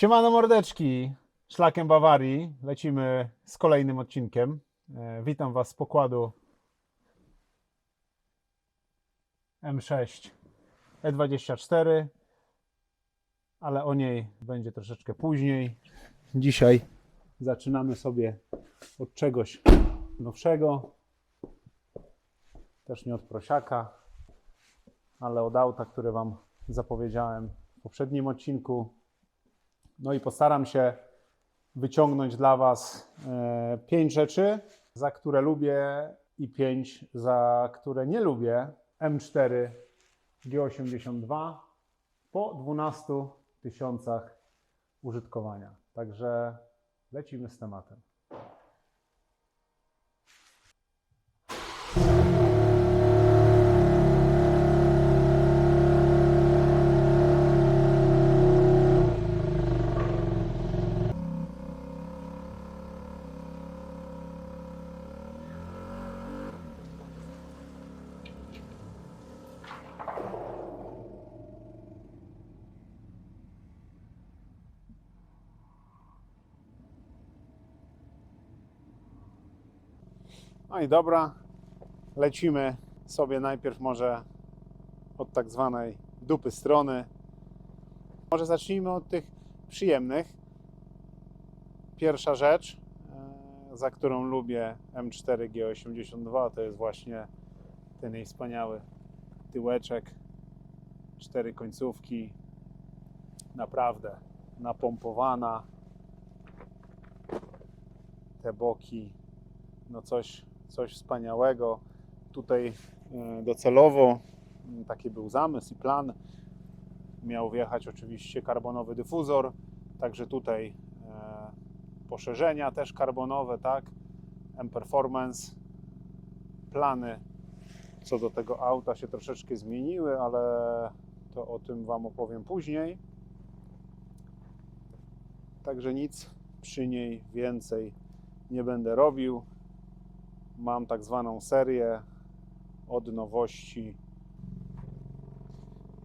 Siemano mordeczki, szlakiem Bawarii. Lecimy z kolejnym odcinkiem. E, Witam Was z pokładu M6 E24, ale o niej będzie troszeczkę później. Dzisiaj zaczynamy sobie od czegoś nowszego. Też nie od prosiaka, ale od auta, które Wam zapowiedziałem w poprzednim odcinku. No i postaram się wyciągnąć dla Was e, pięć rzeczy, za które lubię i pięć, za które nie lubię. M4 G82 po 12 tysiącach użytkowania. Także lecimy z tematem. No i dobra, lecimy sobie najpierw może od tak zwanej dupy strony. Może zacznijmy od tych przyjemnych. Pierwsza rzecz, e, za którą lubię M4 G82, to jest właśnie ten jej wspaniały tyłeczek, cztery końcówki, naprawdę napompowana, te boki, no coś, coś wspaniałego. Tutaj e, docelowo m, taki był zamysł i plan. Miał wjechać oczywiście karbonowy dyfuzor, także tutaj e, poszerzenia też karbonowe, tak? M-Performance. Plany co do tego auta się troszeczkę zmieniły, ale to o tym Wam opowiem później. Także nic przy niej więcej nie będę robił. Mam tak zwaną serię od nowości.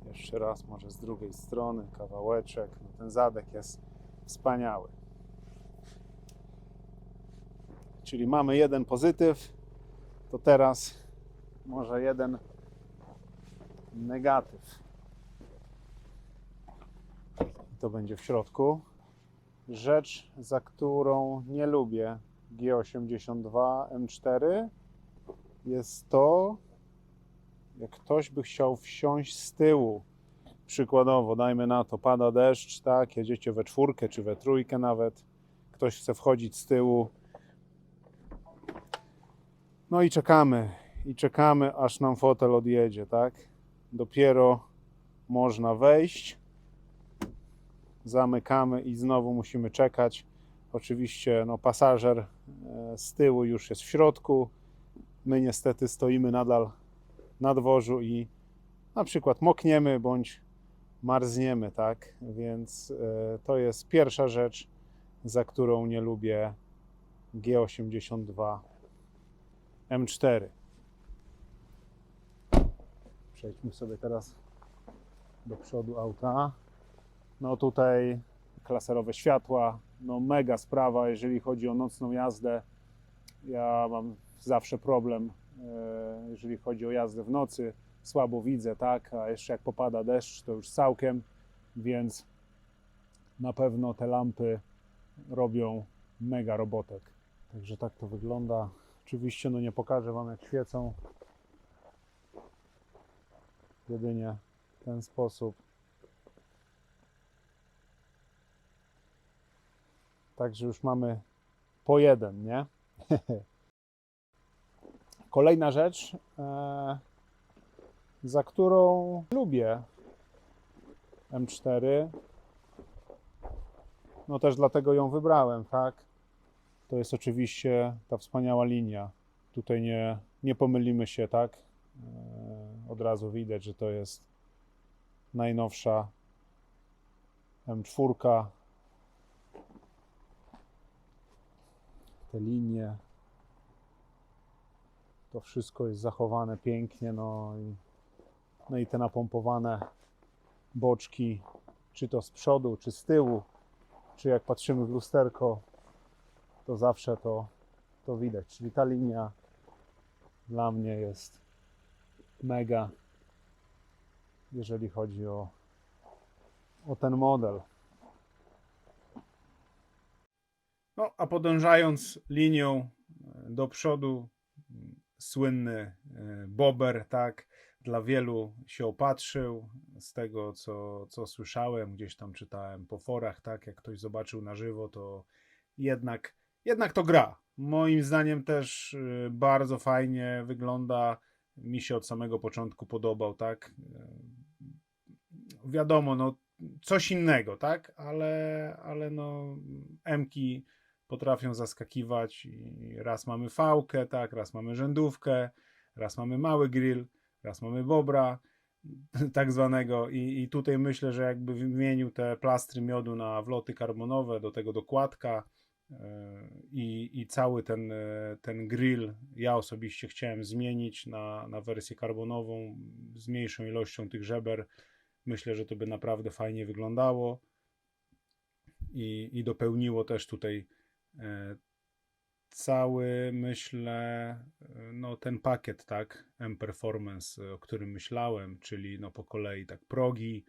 Jeszcze raz, może z drugiej strony, kawałeczek. No ten zadek jest wspaniały. Czyli mamy jeden pozytyw, to teraz może jeden negatyw. To będzie w środku. Rzecz, za którą nie lubię G82 M4 jest to, jak ktoś by chciał wsiąść z tyłu. Przykładowo, dajmy na to, pada deszcz, tak, jedziecie we czwórkę czy we trójkę nawet, ktoś chce wchodzić z tyłu. No i czekamy, i czekamy, aż nam fotel odjedzie, tak? Dopiero można wejść, zamykamy i znowu musimy czekać. Oczywiście no, pasażer e, z tyłu już jest w środku. My niestety stoimy nadal na dworzu i na przykład mokniemy bądź marzniemy, tak? Więc e, to jest pierwsza rzecz, za którą nie lubię G82 M4. Przejdźmy sobie teraz do przodu auta. No tutaj klaserowe światła, no mega sprawa, jeżeli chodzi o nocną jazdę. Ja mam zawsze problem, e, jeżeli chodzi o jazdę w nocy. Słabo widzę, tak, a jeszcze jak popada deszcz, to już całkiem, więc na pewno te lampy robią mega robotek. Także tak to wygląda. Oczywiście no nie pokażę Wam jak świecą. Jedynie w ten sposób. Także już mamy po jeden, nie? Kolejna rzecz, e, za którą lubię M4. No też dlatego ją wybrałem, tak? To jest oczywiście ta wspaniała linia. Tutaj nie, nie pomylimy się, tak? E, od razu widać, że to jest najnowsza M4 te linie. To wszystko jest zachowane pięknie, no i, no i te napompowane boczki, czy to z przodu, czy z tyłu, czy jak patrzymy w lusterko, to zawsze to, to widać. Czyli ta linia dla mnie jest mega, jeżeli chodzi o, o ten model. No, a podążając linią e, do przodu, m, słynny e, Bober, tak, dla wielu się opatrzył. Z tego, co, co słyszałem, gdzieś tam czytałem po forach, tak, jak ktoś zobaczył na żywo, to jednak, jednak to gra. Moim zdaniem też y, bardzo fajnie wygląda. Mi się od samego początku podobał, tak. Wiadomo, no coś innego, tak, ale, ale no Mki potrafią zaskakiwać i raz mamy fałkę, tak, raz mamy rzędówkę, raz mamy mały grill, raz mamy bobra tak zwanego i, i tutaj myślę, że jakby wymienił te plastry miodu na wloty karbonowe, do tego dokładka yy, i, i cały ten, yy, ten grill ja osobiście chciałem zmienić na, na wersję karbonową z mniejszą ilością tych żeber. Myślę, że to by naprawdę fajnie wyglądało i, i dopełniło też tutaj e, cały, myślę, e, no ten pakiet, tak, M Performance, e, o którym myślałem, czyli no po kolei tak progi,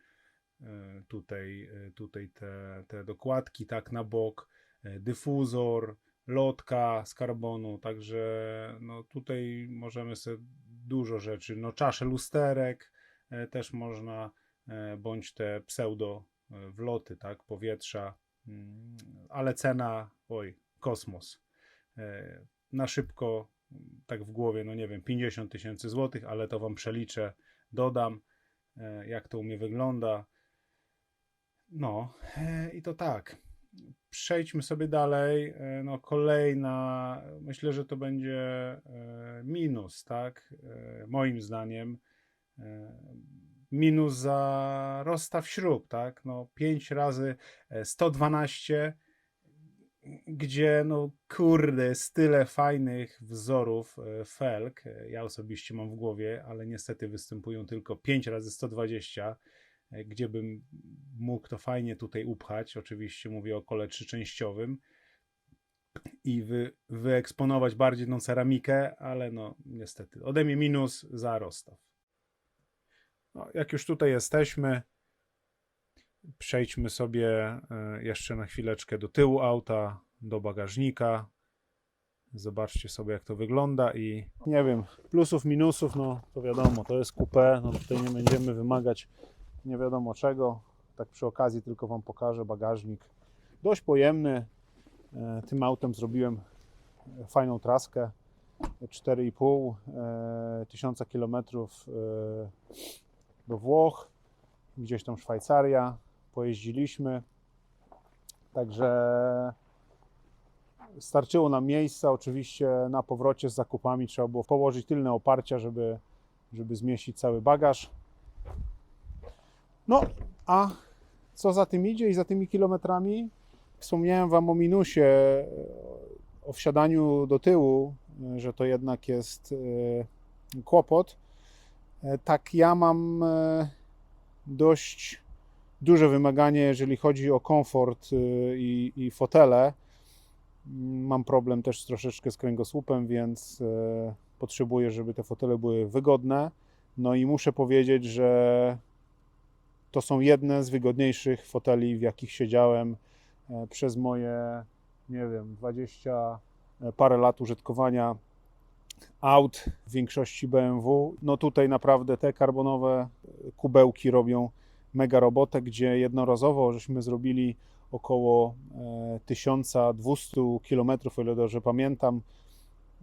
e, tutaj, e, tutaj te, te dokładki tak na bok, e, dyfuzor, lotka z karbonu, także no tutaj możemy sobie dużo rzeczy, no czasze lusterek e, też można, e, bądź te pseudo e, wloty, tak, powietrza, ale cena, oj, kosmos. E, Na szybko, tak w głowie, no nie wiem, 50 tysięcy złotych, ale to wam przeliczę, dodam, e, jak to u mnie wygląda. No, e, i to tak. Przejdźmy sobie dalej. No, kolejna, myślę, że to będzie minus, tak? Moim zdaniem. E, Minus za rozstaw śrub, tak? No, 5 razy e, 112, gdzie, no kurde, jest tyle fajnych wzorów e, felg. e, Ja osobiście mam w głowie, ale niestety występują tylko 5 razy 120 e, gdzie bym mógł to fajnie tutaj upchać. Oczywiście mówię o kole trzyczęściowym i wy, wyeksponować bardziej tą ceramikę, ale no niestety ode mnie minus za rozstaw. No, jak już tutaj jesteśmy, przejdźmy sobie e, jeszcze na chwileczkę do tyłu auta, do bagażnika. Zobaczcie sobie, jak to wygląda i nie wiem, plusów, minusów, no to wiadomo, to jest coupé, no tutaj nie będziemy wymagać nie wiadomo czego. Tak przy okazji tylko Wam pokażę bagażnik. Dość pojemny. E, Tym autem zrobiłem fajną traskę. 4,5 e, tysiąca kilometrów e, do Włoch, gdzieś tam Szwajcaria. Pojeździliśmy. Także starczyło nam miejsca. Oczywiście na powrocie z zakupami trzeba było położyć tylne oparcia, żeby, żeby zmieścić cały bagaż. No, a co za tym idzie i za tymi kilometrami? Wspomniałem Wam o minusie, o wsiadaniu do tyłu, że to jednak jest e, kłopot. E, Tak, ja mam e, dość duże wymaganie, jeżeli chodzi o komfort e, i, i fotele. Mam problem też troszeczkę z kręgosłupem, więc potrzebuję, żeby te fotele były wygodne. No i muszę powiedzieć, że to są jedne z wygodniejszych foteli, w jakich siedziałem przez moje, nie wiem, 20 parę lat użytkowania aut, w większości BMW. No tutaj naprawdę te karbonowe kubełki robią mega robotę, gdzie jednorazowo żeśmy zrobili około e, 1200 km, o ile dobrze pamiętam.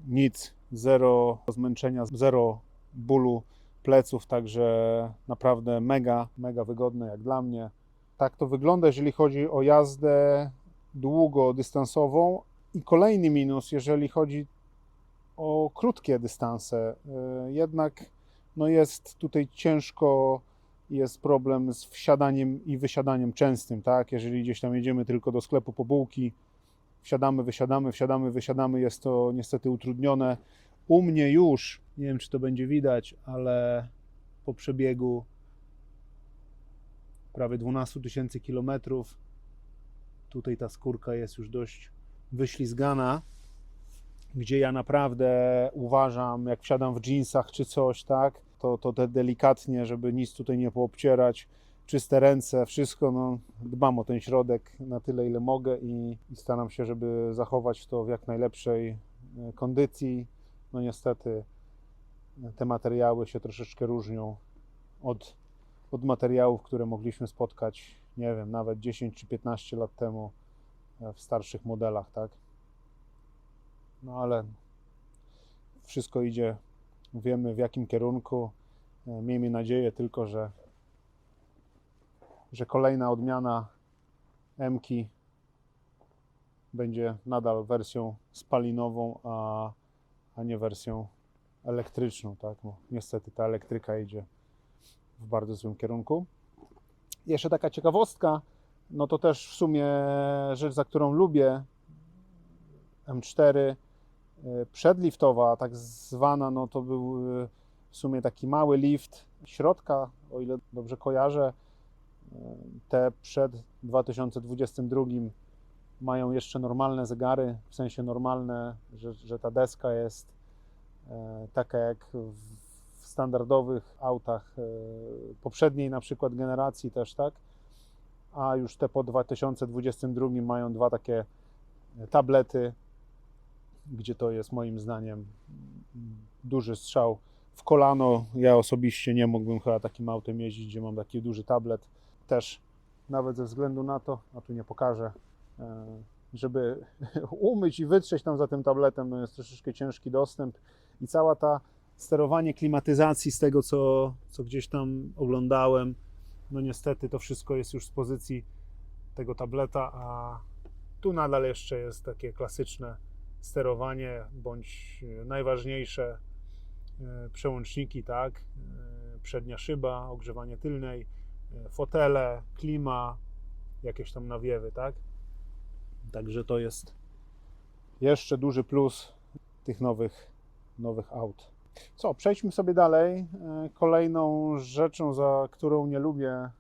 Nic, zero zmęczenia, zero bólu pleców, także naprawdę mega, mega wygodne jak dla mnie. Tak to wygląda, jeżeli chodzi o jazdę długodystansową. I kolejny minus, jeżeli chodzi o krótkie dystanse. E, Jednak no jest tutaj ciężko, jest problem z wsiadaniem i wysiadaniem częstym, tak? Jeżeli gdzieś tam jedziemy tylko do sklepu po bułki, wsiadamy, wysiadamy, wsiadamy, wysiadamy, jest to niestety utrudnione. U mnie już, nie wiem czy to będzie widać, ale po przebiegu prawie 12 tysięcy kilometrów Tutaj ta skórka jest już dość wyślizgana, gdzie ja naprawdę uważam, jak wsiadam w jeansach czy coś, tak, to, to te delikatnie, żeby nic tutaj nie poobcierać, czyste ręce, wszystko, no, dbam o ten środek na tyle, ile mogę i, i staram się, żeby zachować to w jak najlepszej e, kondycji. No niestety te materiały się troszeczkę różnią od, od materiałów, które mogliśmy spotkać, nie wiem, nawet 10 czy 15 lat temu e, w starszych modelach, tak? No ale wszystko idzie, wiemy w jakim kierunku. E, Miejmy nadzieję tylko, że, że kolejna odmiana M-ki będzie nadal wersją spalinową, a, a nie wersją elektryczną, tak? Niestety ta elektryka idzie w bardzo złym kierunku. Jeszcze taka ciekawostka, no to też w sumie rzecz, za którą lubię M4 y, przedliftowa, tak zwana, no to był y, w sumie taki mały lift środka, o ile dobrze kojarzę. Y, Te przed 2022 mają jeszcze normalne zegary, w sensie normalne, że, że ta deska jest e, taka jak w standardowych autach e, poprzedniej na przykład generacji też, tak? A już te po 2022 mają dwa takie tablety, gdzie to jest moim zdaniem duży strzał w kolano. Ja osobiście nie mógłbym chyba takim autem jeździć, gdzie mam taki duży tablet. Też nawet ze względu na to, a tu nie pokażę, e, żeby umyć i wytrzeć tam za tym tabletem, no jest troszeczkę ciężki dostęp i cała ta sterowanie klimatyzacji z tego, co, co gdzieś tam oglądałem, no niestety to wszystko jest już z pozycji tego tableta, a tu nadal jeszcze jest takie klasyczne sterowanie, bądź e, najważniejsze e, przełączniki, tak? E, Przednia szyba, ogrzewanie tylnej, fotele, klima, jakieś tam nawiewy, tak? Także to jest jeszcze duży plus tych nowych, nowych aut. Co, przejdźmy sobie dalej. Kolejną rzeczą, za którą nie lubię e,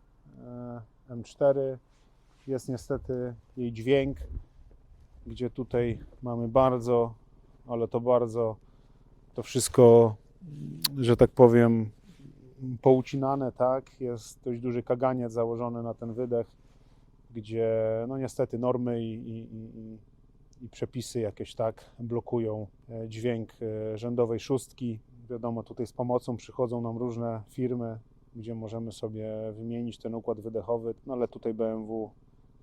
M4 jest niestety jej dźwięk, gdzie tutaj mamy bardzo, ale to bardzo, to wszystko, że tak powiem, poucinane, tak? Jest dość duży kaganiec założony na ten wydech, gdzie no niestety normy i, i, i, i- przepisy jakieś tak blokują e, dźwięk e, rzędowej szóstki. Wiadomo, tutaj z pomocą przychodzą nam różne firmy, gdzie możemy sobie wymienić ten układ wydechowy, no ale tutaj BMW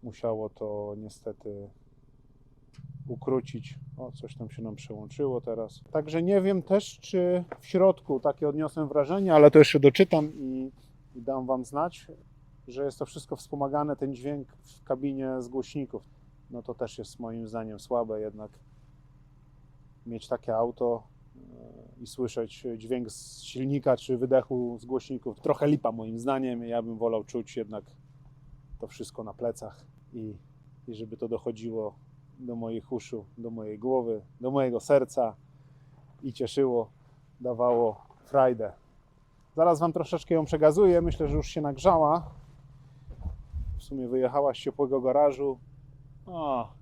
musiało to niestety ukrócić. O, coś tam się nam przełączyło teraz. Także nie wiem też, czy w środku takie odniosłem wrażenie, ale to jeszcze doczytam i, i dam Wam znać, że jest to wszystko wspomagane, ten dźwięk w kabinie z głośników. No to też jest moim zdaniem słabe jednak mieć takie auto e, i słyszeć dźwięk z silnika czy wydechu z głośników. Trochę lipa moim zdaniem. Ja bym wolał czuć jednak to wszystko na plecach i, i żeby to dochodziło do moich uszu, do mojej głowy, do mojego serca i cieszyło, dawało frajdę. Zaraz Wam troszeczkę ją przegazuję. Myślę, że już się nagrzała. W sumie wyjechała z ciepłego garażu. O,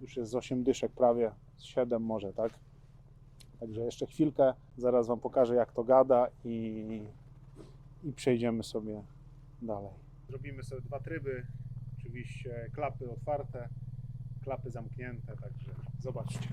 już jest z 8 dyszek prawie, z 7 może, tak? Także jeszcze chwilkę, zaraz Wam pokażę jak to gada i, i przejdziemy sobie dalej. Zrobimy sobie dwa tryby, oczywiście klapy otwarte, klapy zamknięte, także zobaczcie.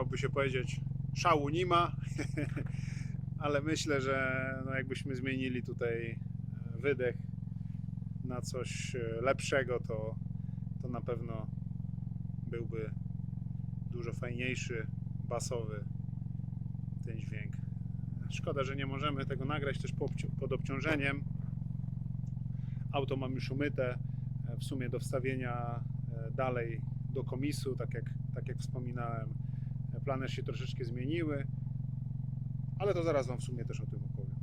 Chciałoby się powiedzieć, szału nie ma, ale myślę, że no jakbyśmy zmienili tutaj wydech na coś e, lepszego, to, to na pewno byłby dużo fajniejszy, basowy ten dźwięk. Szkoda, że nie możemy tego nagrać też pod obciążeniem. Auto mam już umyte, e, w sumie do wstawienia e, dalej do komisu, tak jak, tak jak wspominałem. Plany się troszeczkę zmieniły, ale to zaraz Wam w sumie też o tym opowiem.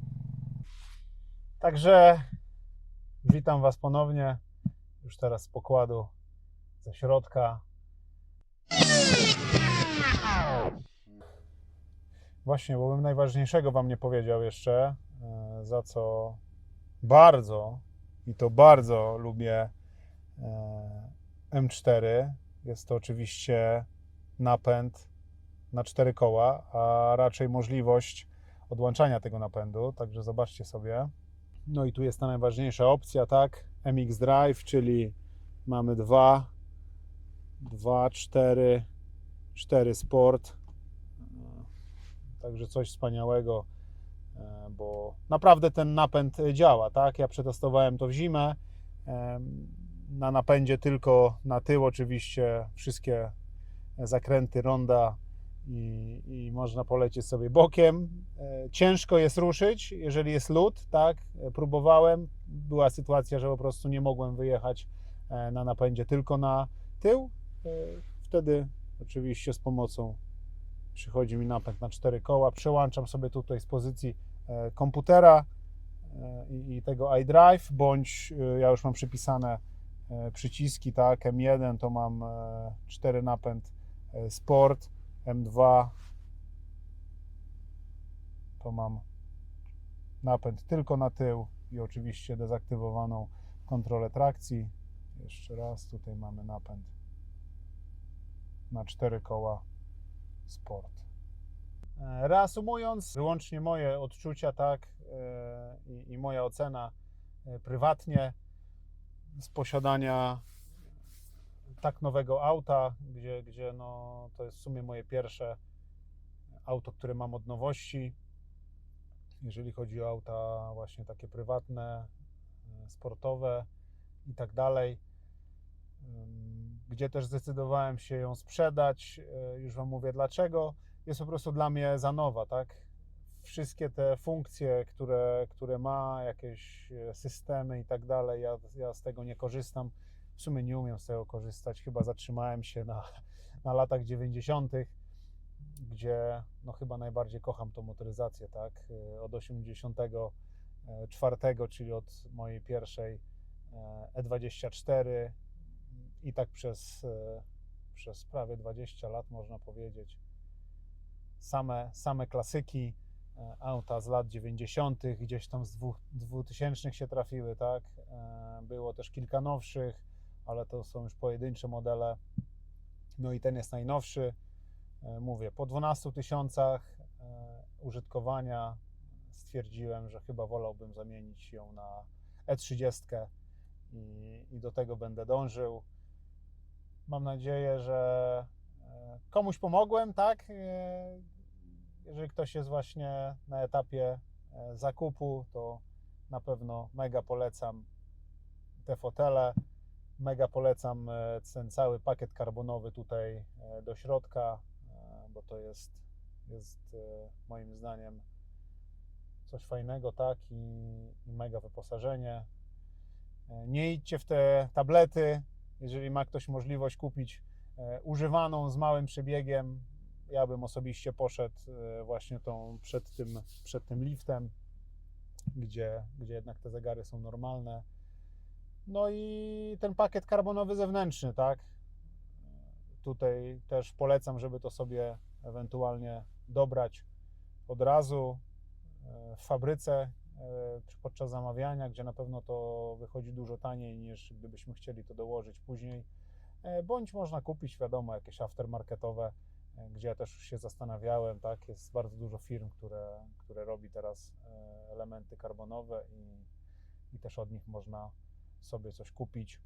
Także witam Was ponownie, już teraz z pokładu ze środka. Właśnie, bo bym najważniejszego Wam nie powiedział jeszcze, e, za co bardzo i to bardzo lubię e, M4. Jest to oczywiście napęd na cztery koła, a raczej możliwość odłączania tego napędu. Także zobaczcie sobie. No i tu jest ta najważniejsza opcja, tak? MX Drive, czyli mamy dwa, dwa, cztery, cztery Sport. Także coś wspaniałego, e, bo naprawdę ten napęd działa, tak? Ja przetestowałem to w zimę. em, Na napędzie tylko na tył oczywiście wszystkie zakręty, ronda i, i można polecieć sobie bokiem. E, Ciężko jest ruszyć, jeżeli jest lód, tak? E, Próbowałem. Była sytuacja, że po prostu nie mogłem wyjechać e, na napędzie tylko na tył. Wtedy oczywiście z pomocą przychodzi mi napęd na cztery koła. Przełączam sobie tutaj z pozycji komputera i, tego iDrive, bądź ja już mam przypisane przyciski, tak, M1 to mam cztery napęd Sport, M2 to mam napęd tylko na tył i oczywiście dezaktywowaną kontrolę trakcji. Jeszcze raz, tutaj mamy napęd na cztery koła Sport. E, Reasumując, wyłącznie moje odczucia, tak, e, i, i moja ocena e, prywatnie z posiadania tak nowego auta, gdzie, gdzie no, to jest w sumie moje pierwsze auto, które mam od nowości. Jeżeli chodzi o auta właśnie takie prywatne, e, sportowe i tak dalej. Gdzie też zdecydowałem się ją sprzedać, e, już Wam mówię dlaczego. Jest po prostu dla mnie za nowa, tak? Wszystkie te funkcje, które, które ma, jakieś e, systemy i tak dalej, ja, ja z tego nie korzystam. W sumie nie umiem z tego korzystać. Chyba zatrzymałem się na, na latach 90., gdzie no chyba najbardziej kocham tą motoryzację, tak? E, Od 84, czyli od mojej pierwszej e, E24 i tak przez, e, przez prawie 20 lat można powiedzieć. Same, same klasyki, e, auta z lat 90., gdzieś tam z dwóch- 2000 się trafiły, tak? E, Było też kilka nowszych, ale to są już pojedyncze modele. No i ten jest najnowszy. E, Mówię, po 12 tysiącach e, użytkowania stwierdziłem, że chyba wolałbym zamienić ją na E30 i, i do tego będę dążył. Mam nadzieję, że e, komuś pomogłem, tak? Jeżeli ktoś jest właśnie na etapie zakupu, to na pewno mega polecam te fotele. Mega polecam e, ten cały pakiet karbonowy tutaj e, do środka, e, bo to jest, jest moim zdaniem coś fajnego, tak? I, i mega wyposażenie. Nie idźcie w te tablety, jeżeli ma ktoś możliwość kupić używaną z małym przebiegiem. Ja bym osobiście poszedł właśnie tą przed tym, przed tym liftem, gdzie, gdzie jednak te zegary są normalne. No i ten pakiet karbonowy zewnętrzny, tak? Tutaj też polecam, żeby to sobie ewentualnie dobrać od razu e, w fabryce e, podczas zamawiania, gdzie na pewno to wychodzi dużo taniej niż gdybyśmy chcieli to dołożyć później. E, Bądź można kupić, wiadomo, jakieś aftermarketowe, gdzie ja też się zastanawiałem, tak? Jest bardzo dużo firm, które, które robi teraz elementy karbonowe i, i też od nich można sobie coś kupić.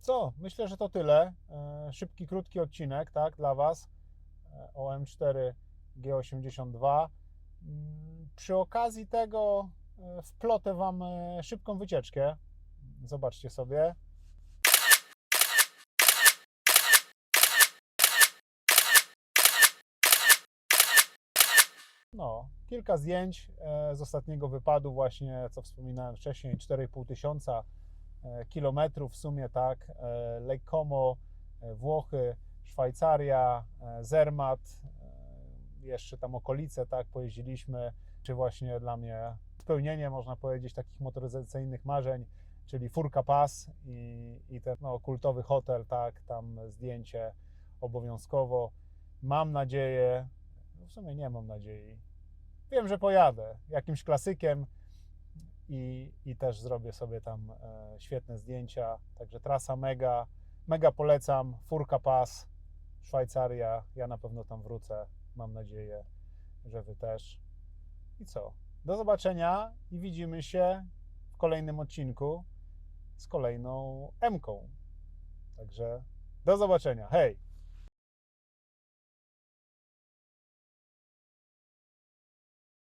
Co? Myślę, że to tyle. E, Szybki, krótki odcinek, tak, dla Was e, o M4 G82. Mm, Przy okazji tego e, wplotę Wam szybką wycieczkę, Zobaczcie sobie. No, kilka zdjęć e, z ostatniego wypadu, właśnie co wspominałem wcześniej, 4,5 tysiąca e, kilometrów w sumie, tak. Lake Como, e, Włochy, Szwajcaria, Zermatt, jeszcze tam okolice, tak, pojeździliśmy, czy właśnie dla mnie spełnienie, można powiedzieć, takich motoryzacyjnych marzeń, czyli Furka Pass i, i ten no, kultowy hotel, tak, tam zdjęcie obowiązkowo. Mam nadzieję, w sumie nie mam nadziei, wiem, że pojadę jakimś klasykiem i, i też zrobię sobie tam e, świetne zdjęcia, także trasa mega, mega polecam, Furka Pass, Szwajcaria, ja na pewno tam wrócę, mam nadzieję, że Wy też. I co? Do zobaczenia i widzimy się w kolejnym odcinku z kolejną M-ką. Także do zobaczenia. Hej!